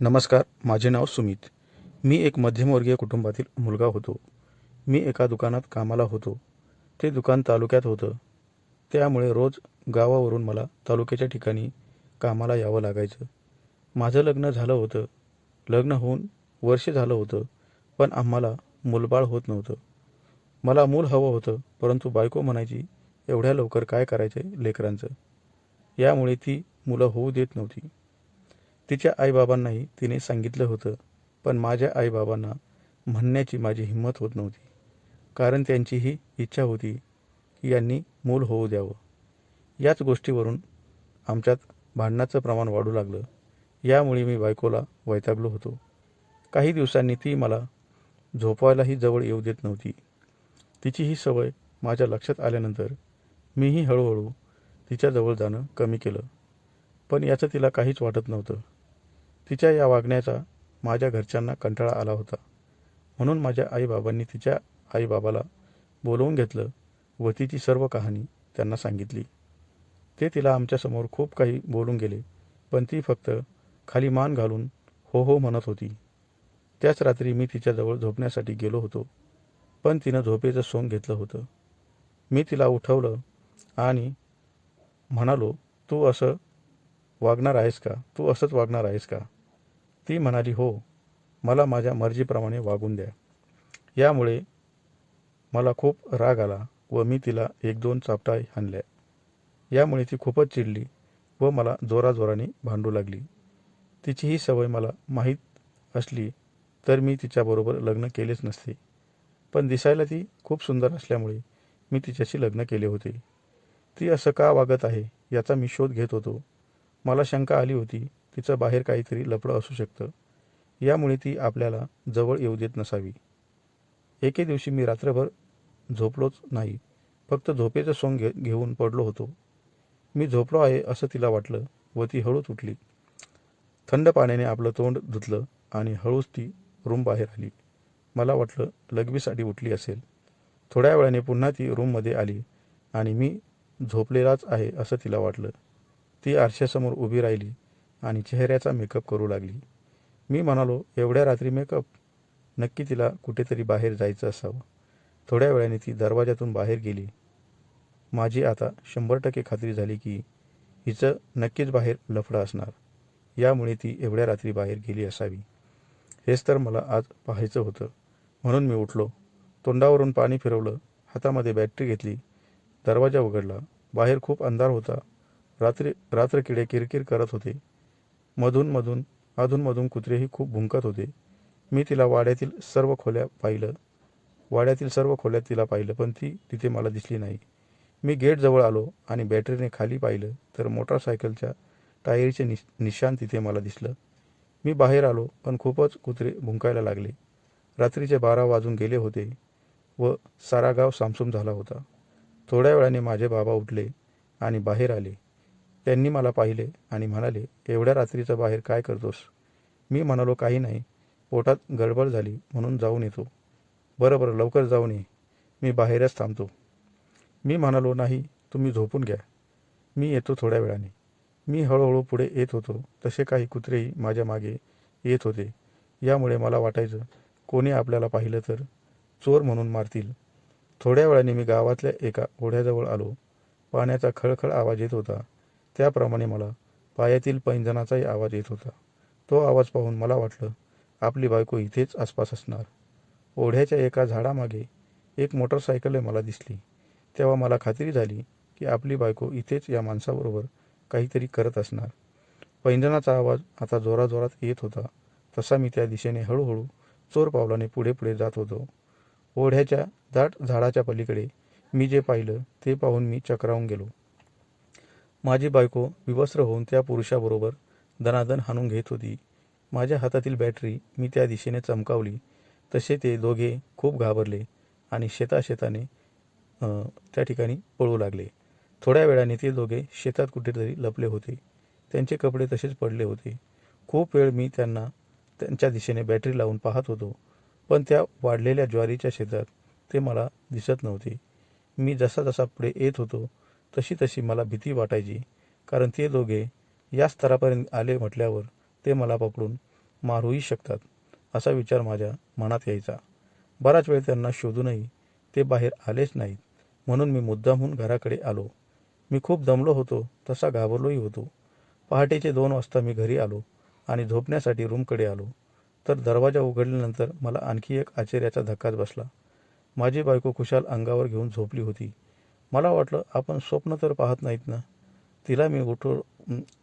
नमस्कार माझे नाव सुमित. मी एक मध्यमवर्गीय कुटुंबातील मुलगा होतो. मी एका दुकानात कामाला होतो. ते दुकान तालुक्यात होतं. त्यामुळे रोज गावावरून मला तालुक्याच्या ठिकाणी कामाला यावं लागायचं. माझं लग्न झालं होतं. लग्न होऊन वर्ष झालं होतं पण आम्हाला मूलबाळ होत नव्हतं. मला मूल हवं होतं परंतु बायको म्हणायची एवढ्या लवकर काय करायचं लेकरांचं? यामुळे ती मुलं होऊ देत नव्हती. तिच्या आईबाबांनाही तिने सांगितलं होतं पण माझ्या आईबाबांना म्हणण्याची माझी हिंमत होत नव्हती. कारण त्यांचीही इच्छा होती की यांनी मूल होऊ द्यावं. याच गोष्टीवरून आमच्यात भांडणाचं प्रमाण वाढू लागलं. यामुळे मी बायकोला वैतागलो होतो. काही दिवसांनी ती मला झोपवायलाही जवळ येऊ देत नव्हती. तिची ही सवय माझ्या लक्षात आल्यानंतर मीही हळूहळू तिच्याजवळ जाणं कमी केलं. पण याचं तिला काहीच वाटत नव्हतं. तिच्या या वागण्याचा माझ्या घरच्यांना कंटाळा आला होता. म्हणून माझ्या आईबाबांनी तिच्या आईबाबाला बोलवून घेतलं व तिची सर्व कहाणी त्यांना सांगितली. ते तिला आमच्यासमोर खूप काही बोलून गेले पण ती फक्त खाली मान घालून हो हो म्हणत होती. त्याच रात्री मी तिच्याजवळ झोपण्यासाठी गेलो होतो पण तिनं झोपेचं सोंग घेतलं होतं. मी तिला उठवलं आणि म्हणालो तू असं वागणार आहेस का? तू असंच वागणार आहेस का? ती म्हणाली हो मला माझ्या मर्जीप्रमाणे वागून द्या. यामुळे मला खूप राग आला व मी तिला एक दोन चापटा हाणल्या. यामुळे ती खूपच चिडली व मला जोराजोराने भांडू लागली. तिची ही सवय मला माहीत असली तर मी तिच्याबरोबर लग्न केलेच नसते. पण दिसायला ती खूप सुंदर असल्यामुळे मी तिच्याशी लग्न केले होते. ती असं का वागत आहे याचा मी शोध घेत होतो. मला शंका आली होती तिचं बाहेर काहीतरी लपडं असू शकतं. यामुळे ती आपल्याला जवळ येऊ देत नसावी. एके दिवशी मी रात्रभर झोपलोच नाही. फक्त झोपेचं सोंग घे घेऊन पडलो होतो. मी झोपलो आहे असं तिला वाटलं व ती हळूच उठली. थंड पाण्याने आपलं तोंड धुतलं आणि हळूच ती रूम बाहेर आली. मला वाटलं लघवीसाठी उठली असेल. थोड्या वेळाने पुन्हा ती रूममध्ये आली आणि मी झोपलेलाच आहे असं तिला वाटलं. ती आरशासमोर उभी राहिली आणि चेहऱ्याचा मेकअप करू लागली. मी म्हणालो एवढ्या रात्री मेकअप? नक्की तिला कुठेतरी बाहेर जायचं असावं. थोड्या वेळाने ती दरवाजातून बाहेर गेली. माझी आता शंभर टक्के खात्री झाली की हिचं नक्कीच बाहेर लफडं असणार. यामुळे ती एवढ्या रात्री बाहेर गेली असावी. हेच तर मला आज पाहायचं होतं. म्हणून मी उठलो. तोंडावरून पाणी फिरवलं. हातामध्ये बॅटरी घेतली. दरवाजा उघडला. बाहेर खूप अंधार होता. रात्री रात्र किडे किरकिर करत होते. मधून मधून अधूनमधून कुत्रेही खूप भुंकत होते. मी तिला वाड्यातील सर्व खोल्या पाहिलं. वाड्यातील सर्व खोल्यात तिला पाहिलं पण ती तिथे मला दिसली नाही. मी गेटजवळ आलो आणि बॅटरीने खाली पाहिलं तर मोटारसायकलच्या टायरचे निश निशान तिथे मला दिसलं. मी बाहेर आलो पण खूपच कुत्रे भुंकायला लागले. रात्रीचे बारा वाजून गेले होते व सारा गाव सामसूम झाला होता. थोड्या वेळाने माझे बाबा उठले आणि बाहेर आले. त्यांनी मला पाहिले आणि म्हणाले एवढ्या रात्रीचं बाहेर काय करतोस? मी म्हणालो काही नाही. पोटात गडबड झाली म्हणून जाऊन येतो. बरं बरं लवकर जाऊन ये. मी बाहेरच थांबतो. मी म्हणालो नाही तुम्ही झोपून घ्या. मी येतो थोड्या वेळाने. मी हळूहळू पुढे येत होतो. तसे काही कुत्रेही माझ्या मागे येत होते. यामुळे मला वाटायचं कोणी आपल्याला पाहिलं तर चोर म्हणून मारतील. थोड्या वेळाने मी गावातल्या एका ओढ्याजवळ आलो. पाण्याचा खळखळ आवाज येत होता. त्याप्रमाणे मला पायातील पैंजणाचाही आवाज येत होता. तो आवाज पाहून मला वाटलं आपली बायको इथेच आसपास असणार. ओढ्याच्या एका झाडामागे एक मोटरसायकल मला दिसली. तेव्हा मला खात्री झाली की आपली बायको इथेच या माणसाबरोबर काहीतरी करत असणार. पैंजणाचा आवाज आता जोराजोरात येत होता. तसा मी त्या दिशेने हळूहळू चोर पावलाने पुढे पुढे जात होतो. ओढ्याच्या दाट झाडाच्या पलीकडे मी जे पाहिलं ते पाहून मी चक्रावून गेलो. माझी बायको विवस्त्र होऊन त्या पुरुषाबरोबर दनादन हाणून घेत होती. माझ्या हातातील बॅटरी मी त्या दिशेने चमकावली. तसे ते दोघे खूप घाबरले आणि शेताशेताने त्या ठिकाणी पळू लागले. थोड्या वेळाने ते दोघे शेतात कुठेतरी लपले होते. त्यांचे कपडे तसेच पडले होते. खूप वेळ मी त्यांना त्यांच्या दिशेने बॅटरी लावून पाहत होतो. पण त्या वाढलेल्या ज्वारीच्या शेतात ते मला दिसत नव्हते. मी जसा जसा पुढे येत होतो तशी तशी मला भीती वाटायची कारण ते दोघे या स्तरापर्यंत आले म्हटल्यावर ते मला पकडून मारूही शकतात असा विचार माझ्या मनात यायचा. बराच वेळ त्यांना शोधूनही ते बाहेर आलेच नाहीत म्हणून मी मुद्दामहून घराकडे आलो. मी खूप दमलो होतो तसा घाबरलोही होतो. पहाटेचे दोन वाजता मी घरी आलो आणि झोपण्यासाठी रूमकडे आलो. तर दरवाजा उघडल्यानंतर मला आणखी एक आश्चर्याचा धक्काच बसला. माझी बायको खुशाल अंगावर घेऊन झोपली होती. मला वाटलं आपण स्वप्न तर पाहत नाहीत ना. तिला मी उठो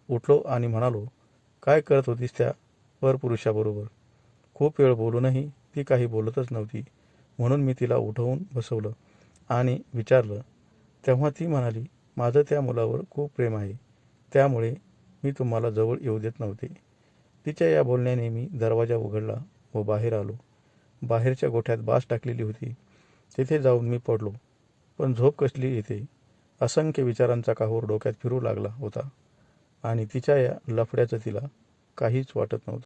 उठलो आणि म्हणालो काय करत होतीस त्या परपुरुषाबरोबर खूप वेळ बोलूनही ती काही बोलतच नव्हती. म्हणून मी तिला उठवून बसवलं आणि विचारलं तेव्हा ती म्हणाली माझं त्या मुलावर खूप प्रेम आहे. त्यामुळे मी तुम्हाला जवळ येऊ देत नव्हते. तिच्या या बोलण्याने मी दरवाजा उघडला व बाहेर आलो. बाहेरच्या गोठ्यात बास टाकलेली होती. तिथे जाऊन मी पडलो. पण झोप कसली येते? असंख्य विचारांचा काहूर डोक्यात फिरू लागला होता. आणि तिच्या या लफड्याचं तिला काहीच वाटत नव्हतं.